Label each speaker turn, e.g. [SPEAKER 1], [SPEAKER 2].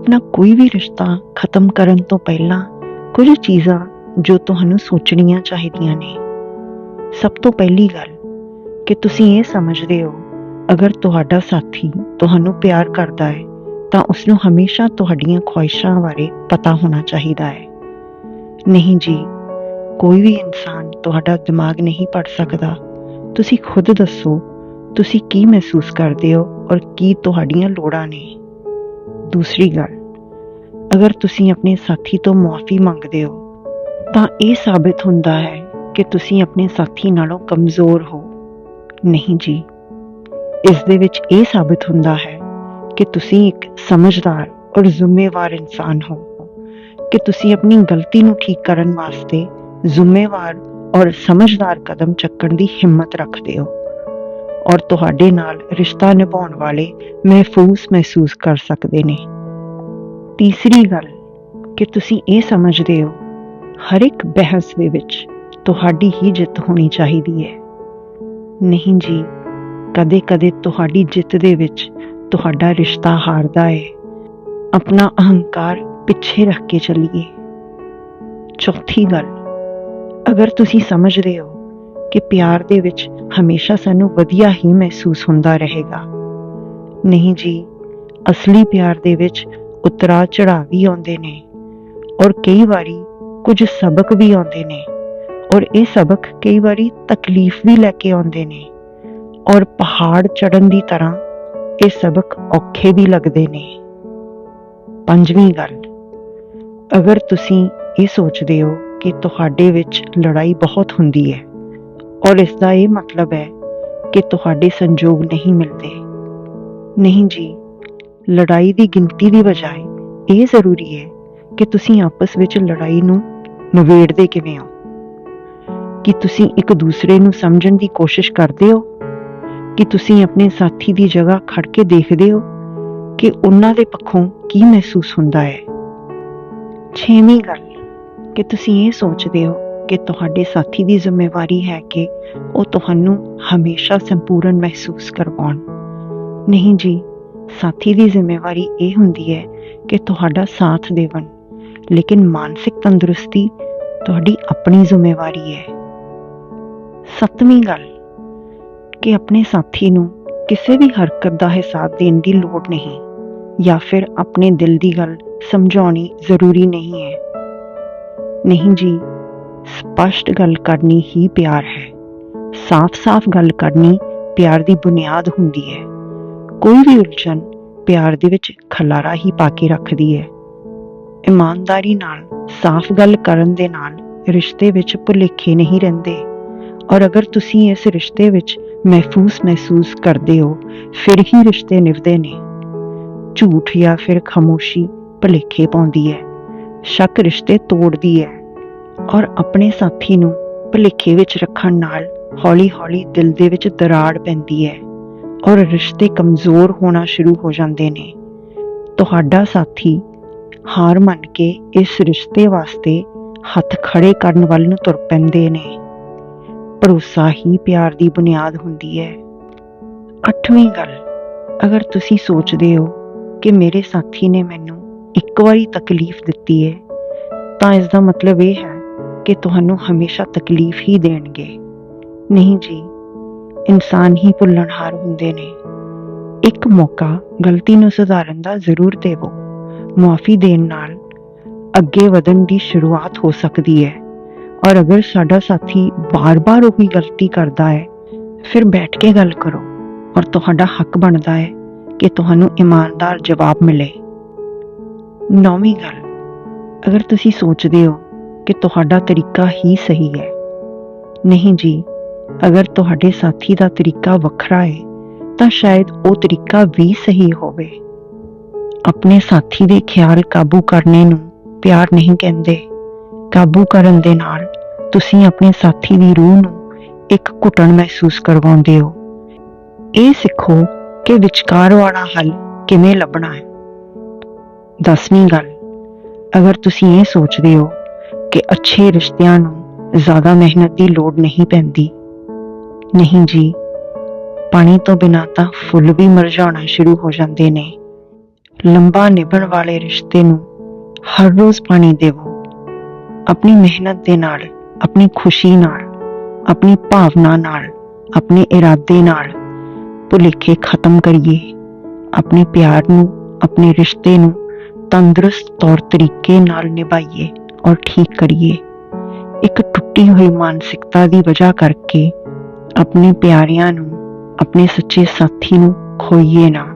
[SPEAKER 1] ਆਪਣਾ ਕੋਈ ਵੀ ਰਿਸ਼ਤਾ ਖਤਮ ਕਰਨ ਤੋਂ ਪਹਿਲਾਂ ਕੁਝ ਚੀਜ਼ਾਂ ਜੋ ਤੁਹਾਨੂੰ ਸੋਚਣੀਆਂ ਚਾਹੀਦੀਆਂ ਨੇ। ਸਭ ਤੋਂ ਪਹਿਲੀ ਗੱਲ ਕਿ ਤੁਸੀਂ ਇਹ ਸਮਝਦੇ ਹੋ, ਅਗਰ ਤੁਹਾਡਾ ਸਾਥੀ ਤੁਹਾਨੂੰ ਪਿਆਰ ਕਰਦਾ ਹੈ, ਤਾਂ ਉਸ ਨੂੰ ਹਮੇਸ਼ਾ ਤੁਹਾਡੀਆਂ ਖੁਆਇਸ਼ਾਂ ਬਾਰੇ ਪਤਾ ਹੋਣਾ ਚਾਹੀਦਾ ਹੈ। ਨਹੀਂ ਜੀ, ਕੋਈ ਵੀ ਇਨਸਾਨ ਤੁਹਾਡਾ ਦਿਮਾਗ ਨਹੀਂ ਪੜ ਸਕਦਾ। ਤੁਸੀਂ ਖੁਦ ਦੱਸੋ, ਤੁਸੀਂ ਕੀ ਮਹਿਸੂਸ ਕਰਦੇ ਹੋ ਔਰ ਕੀ ਤੁਹਾਡੀਆਂ ਲੋੜਾਂ ਨੇ। ਦੂਸਰੀ ਗੱਲ, ਅਗਰ ਤੁਸੀਂ ਆਪਣੇ ਸਾਥੀ ਤੋਂ ਮੁਆਫੀ ਮੰਗਦੇ ਹੋ, ਤਾਂ ਇਹ ਸਾਬਿਤ ਹੁੰਦਾ ਹੈ ਕਿ ਤੁਸੀਂ ਆਪਣੇ ਸਾਥੀ ਨਾਲੋਂ ਕਮਜ਼ੋਰ ਹੋ। ਨਹੀਂ ਜੀ, ਇਸ ਦੇ ਵਿੱਚ ਇਹ ਸਾਬਿਤ ਹੁੰਦਾ ਹੈ ਕਿ ਤੁਸੀਂ ਇੱਕ ਸਮਝਦਾਰ ਔਰ ਜ਼ਿੰਮੇਵਾਰ ਇਨਸਾਨ ਹੋ, ਕਿ ਤੁਸੀਂ ਆਪਣੀ ਗਲਤੀ ਨੂੰ ਠੀਕ ਕਰਨ ਵਾਸਤੇ ਜ਼ਿੰਮੇਵਾਰ ਔਰ ਸਮਝਦਾਰ ਕਦਮ ਚੱਕਣ ਦੀ ਹਿੰਮਤ ਰੱਖਦੇ ਹੋ। ਔਰ ਤੁਹਾਡੇ ਨਾਲ ਰਿਸ਼ਤਾ ਨਿਭਾਉਣ ਵਾਲੇ ਮਹਿਫੂਜ਼ ਮਹਿਸੂਸ ਕਰ ਸਕਦੇ ਨੇ। ਤੀਸਰੀ ਗੱਲ, ਕਿ ਤੁਸੀਂ ਇਹ ਸਮਝਦੇ ਹੋ, ਹਰ ਇੱਕ ਬਹਿਸ ਦੇ ਵਿੱਚ ਤੁਹਾਡੀ ਹੀ ਜਿੱਤ ਹੋਣੀ ਚਾਹੀਦੀ ਹੈ। ਨਹੀਂ ਜੀ, ਕਦੇ-ਕਦੇ ਤੁਹਾਡੀ ਜਿੱਤ ਦੇ ਵਿੱਚ ਤੁਹਾਡਾ ਰਿਸ਼ਤਾ ਹਾਰਦਾ ਹੈ। ਆਪਣਾ ਅਹੰਕਾਰ ਪਿੱਛੇ ਰੱਖ ਕੇ ਚੱਲੀਏ। ਚੌਥੀ ਗੱਲ, ਅਗਰ ਤੁਸੀਂ ਸਮਝਦੇ ਹੋ ਕਿ ਪਿਆਰ ਦੇ ਵਿੱਚ ਹਮੇਸ਼ਾ ਸਾਨੂੰ ਵਧੀਆ ਹੀ ਮਹਿਸੂਸ ਹੁੰਦਾ ਰਹੇਗਾ। ਨਹੀਂ ਜੀ, ਅਸਲੀ ਪਿਆਰ ਦੇ ਵਿੱਚ ਉਤਰਾ ਚੜਾਅ ਵੀ ਆਉਂਦੇ ਨੇ ਔਰ ਕਈ ਵਾਰੀ ਕੁਝ ਸਬਕ ਵੀ ਆਉਂਦੇ ਨੇ ਔਰ ਇਹ ਸਬਕ ਕਈ ਵਾਰੀ ਤਕਲੀਫ ਵੀ ਲੈ ਕੇ ਆਉਂਦੇ ਨੇ ਔਰ ਪਹਾੜ ਚੜਨ ਦੀ ਤਰ੍ਹਾਂ ਇਹ ਸਬਕ ਔਖੇ ਵੀ ਲੱਗਦੇ ਨੇ। ਪੰਜਵੀਂ ਗੱਲ, ਅਗਰ ਤੁਸੀਂ ਇਹ ਸੋਚਦੇ ਹੋ ਕਿ ਤੁਹਾਡੇ ਵਿੱਚ ਲੜਾਈ ਬਹੁਤ ਹੁੰਦੀ ਹੈ ਔਰ ਇਸ ਦਾ ਇਹ ਮਤਲਬ ਹੈ ਕਿ ਤੁਹਾਡੇ ਸੰਜੋਗ ਨਹੀਂ ਮਿਲਦੇ। ਨਹੀਂ ਜੀ, ਲੜਾਈ ਦੀ ਗਿਣਤੀ ਦੀ ਬਜਾਏ ਇਹ ਜ਼ਰੂਰੀ ਹੈ ਕਿ ਤੁਸੀਂ ਆਪਸ ਵਿੱਚ ਲੜਾਈ ਨੂੰ ਨਿਬੇੜਦੇ ਕਿਵੇਂ ਹੋ। ਕਿ ਤੁਸੀਂ ਇੱਕ ਦੂਸਰੇ ਨੂੰ ਸਮਝਣ ਦੀ ਕੋਸ਼ਿਸ਼ ਕਰਦੇ ਹੋ। ਕਿ ਤੁਸੀਂ ਆਪਣੇ ਸਾਥੀ ਦੀ ਜਗ੍ਹਾ ਖੜ ਕੇ ਦੇਖਦੇ ਹੋ ਕਿ ਉਹਨਾਂ ਦੇ ਪੱਖੋਂ ਕੀ ਮਹਿਸੂਸ ਹੁੰਦਾ ਹੈ। ਛੇਵੀਂ ਗੱਲ, ਕਿ ਤੁਸੀਂ ਇਹ ਸੋਚਦੇ ਹੋ ਕਿ ਤੁਹਾਡੇ ਸਾਥੀ ਦੀ ਜ਼ਿੰਮੇਵਾਰੀ ਹੈ ਕਿ ਉਹ ਤੁਹਾਨੂੰ ਹਮੇਸ਼ਾ ਸੰਪੂਰਨ ਮਹਿਸੂਸ ਕਰਵਾਉਣ। ਨਹੀਂ ਜੀ, ਸਾਥੀ ਦੀ ਜ਼ਿੰਮੇਵਾਰੀ ਇਹ ਹੁੰਦੀ ਹੈ ਕਿ ਤੁਹਾਡਾ ਸਾਥ ਦੇਵਣ, ਲੇਕਿਨ ਮਾਨਸਿਕ ਤੰਦਰੁਸਤੀ ਤੁਹਾਡੀ ਆਪਣੀ ਜ਼ਿੰਮੇਵਾਰੀ ਹੈ। ਸੱਤਵੀਂ ਗੱਲ, ਕਿ ਆਪਣੇ ਸਾਥੀ ਨੂੰ ਕਿਸੇ ਵੀ ਹਰਕਤ ਦਾ ਹਿਸਾਬ ਦੇਣ ਦੀ ਲੋੜ ਨਹੀਂ, ਜਾਂ ਫਿਰ ਆਪਣੇ ਦਿਲ ਦੀ ਗੱਲ ਸਮਝਾਉਣੀ ਜ਼ਰੂਰੀ ਨਹੀਂ ਹੈ। ਨਹੀਂ ਜੀ ਸਪਸ਼ਟ ਗੱਲ ਕਰਨੀ ਹੀ ਪਿਆਰ ਹੈ। ਸਾਫ਼-ਸਾਫ਼ ਗੱਲ ਕਰਨੀ ਪਿਆਰ ਦੀ ਬੁਨਿਆਦ ਹੁੰਦੀ ਹੈ। ਕੋਈ ਵੀ ਉਲਝਣ ਪਿਆਰ ਦੇ ਵਿੱਚ ਖਲਾਰਾ ਹੀ ਪਾ ਕੇ ਰੱਖਦੀ ਹੈ। ਇਮਾਨਦਾਰੀ ਨਾਲ ਸਾਫ਼ ਗੱਲ ਕਰਨ ਦੇ ਨਾਲ ਰਿਸ਼ਤੇ ਵਿੱਚ ਭੁਲੇਖੇ ਨਹੀਂ ਰਹਿੰਦੇ। ਔਰ ਅਗਰ ਤੁਸੀਂ ਇਸ ਰਿਸ਼ਤੇ ਵਿੱਚ ਮਹਿਫੂਜ਼ ਮਹਿਸੂਸ ਕਰਦੇ ਹੋ, ਫਿਰ ਹੀ ਰਿਸ਼ਤੇ ਨਿਭਦੇ ਨੇ। ਝੂਠ ਜਾਂ ਫਿਰ ਖਾਮੋਸ਼ੀ ਭੁਲੇਖੇ ਪਾਉਂਦੀ ਹੈ। ਸ਼ੱਕ ਰਿਸ਼ਤੇ ਤੋੜਦੀ ਹੈ। ਔਰ ਆਪਣੇ ਸਾਥੀ ਨੂੰ ਭੁਲੇਖੇ ਵਿੱਚ ਰੱਖਣ ਨਾਲ ਹੌਲੀ-ਹੌਲੀ ਦਿਲ ਦੇ ਵਿੱਚ ਦਰਾੜ ਪੈਂਦੀ ਹੈ ਔਰ ਰਿਸ਼ਤੇ ਕਮਜ਼ੋਰ ਹੋਣਾ ਸ਼ੁਰੂ ਹੋ ਜਾਂਦੇ ਨੇ। ਤੁਹਾਡਾ ਸਾਥੀ ਹਾਰ ਮੰਨ ਕੇ ਇਸ ਰਿਸ਼ਤੇ ਵਾਸਤੇ ਹੱਥ ਖੜੇ ਕਰਨ ਵੱਲ ਨੂੰ ਤੁਰ ਪੈਂਦੇ ਨੇ। ਭਰੋਸਾ ਹੀ ਪਿਆਰ ਦੀ ਬੁਨਿਆਦ ਹੁੰਦੀ ਹੈ। ਅੱਠਵੀਂ ਗੱਲ, ਅਗਰ ਤੁਸੀਂ ਸੋਚਦੇ ਹੋ ਕਿ ਮੇਰੇ ਸਾਥੀ ਨੇ ਮੈਨੂੰ ਇੱਕ ਵਾਰੀ ਤਕਲੀਫ ਦਿੱਤੀ ਹੈ, ਤਾਂ ਇਸ ਦਾ ਮਤਲਬ ਇਹ ਹੈ ਕਿ ਤੁਹਾਨੂੰ ਹਮੇਸ਼ਾ ਤਕਲੀਫ ਹੀ ਦੇਣਗੇ। ਨਹੀਂ ਜੀ, ਇਨਸਾਨ ਹੀ ਭੁੱਲਣਹਾਰ ਹੁੰਦੇ ਨੇ। ਇੱਕ ਮੌਕਾ ਗਲਤੀ ਨੂੰ ਸੁਧਾਰਨ ਦਾ ਜ਼ਰੂਰ ਦੇਵੋ। ਮੁਆਫੀ ਦੇਣ ਨਾਲ ਅੱਗੇ ਵਧਣ ਦੀ ਸ਼ੁਰੂਆਤ ਹੋ ਸਕਦੀ ਹੈ। ਔਰ ਅਗਰ ਸਾਡਾ ਸਾਥੀ ਬਾਰ-ਬਾਰ ਉਹੀ ਗਲਤੀ ਕਰਦਾ ਹੈ, ਫਿਰ ਬੈਠ ਕੇ ਗੱਲ ਕਰੋ ਔਰ ਤੁਹਾਡਾ ਹੱਕ ਬਣਦਾ ਹੈ ਕਿ ਤੁਹਾਨੂੰ ਇਮਾਨਦਾਰ ਜਵਾਬ ਮਿਲੇ। ਨੌਵੀਂ ਗੱਲ, ਅਗਰ ਤੁਸੀਂ ਸੋਚਦੇ ਹੋ ਕਿ ਤੁਹਾਡਾ ਤਰੀਕਾ ਹੀ ਸਹੀ ਹੈ। ਨਹੀਂ ਜੀ, ਅਗਰ ਤੁਹਾਡੇ ਸਾਥੀ ਦਾ ਤਰੀਕਾ ਵੱਖਰਾ ਹੈ, ਤਾਂ ਸ਼ਾਇਦ ਉਹ ਤਰੀਕਾ ਵੀ ਸਹੀ ਹੋਵੇ। ਆਪਣੇ ਸਾਥੀ ਦੇ ਖਿਆਲ ਕਾਬੂ ਕਰਨੇ ਨੂੰ ਪਿਆਰ ਨਹੀਂ ਕਹਿੰਦੇ। ਕਾਬੂ ਕਰਨ ਦੇ ਨਾਲ ਤੁਸੀਂ ਆਪਣੇ ਸਾਥੀ ਦੀ ਰੂਹ ਨੂੰ ਇੱਕ ਘੁਟਣ ਮਹਿਸੂਸ ਕਰਵਾਉਂਦੇ ਹੋ। ਇਹ ਸਿੱਖੋ ਕਿ ਵਿਚਕਾਰ ਵਾਲਾ ਹੱਲ ਕਿਵੇਂ ਲੱਭਣਾ ਹੈ। ਦਸਵੀਂ ਗੱਲ, ਅਗਰ ਤੁਸੀਂ ਇਹ ਸੋਚਦੇ ਹੋ ਕਿ ਅੱਛੇ ਰਿਸ਼ਤਿਆਂ ਨੂੰ ਜ਼ਿਆਦਾ ਮਿਹਨਤ ਦੀ ਲੋੜ ਨਹੀਂ ਪੈਂਦੀ। ਨਹੀਂ ਜੀ, ਪਾਣੀ ਤੋਂ ਬਿਨਾਂ ਤਾਂ ਫੁੱਲ ਵੀ ਮਰਝਾਉਣਾ ਸ਼ੁਰੂ ਹੋ ਜਾਂਦੇ ਨੇ। ਲੰਬਾ ਨਿਭਣ ਵਾਲੇ ਰਿਸ਼ਤੇ ਨੂੰ ਹਰ ਰੋਜ਼ ਪਾਣੀ ਦੇਵੋ। ਆਪਣੀ ਮਿਹਨਤ ਦੇ ਨਾਲ, ਆਪਣੀ ਖੁਸ਼ੀ ਨਾਲ, ਆਪਣੀ ਭਾਵਨਾ ਨਾਲ, ਆਪਣੇ ਇਰਾਦੇ ਨਾਲ ਭੁਲੇਖੇ ਖਤਮ ਕਰੀਏ। ਆਪਣੇ ਪਿਆਰ ਨੂੰ, ਆਪਣੇ ਰਿਸ਼ਤੇ ਨੂੰ ਤੰਦਰੁਸਤ ਤੌਰ ਤਰੀਕੇ ਨਾਲ ਨਿਭਾਈਏ। ਔਰ ਠੀਕ ਕਰੀਏ। ਇੱਕ ਟੁੱਟੀ ਹੋਈ ਮਾਨਸਿਕਤਾ ਦੀ ਵਜ੍ਹਾ ਕਰਕੇ ਆਪਣੇ ਪਿਆਰਿਆਂ ਨੂੰ, ਆਪਣੇ ਸੱਚੇ ਸਾਥੀ ਨੂੰ ਖੋਈਏ ਨਾ।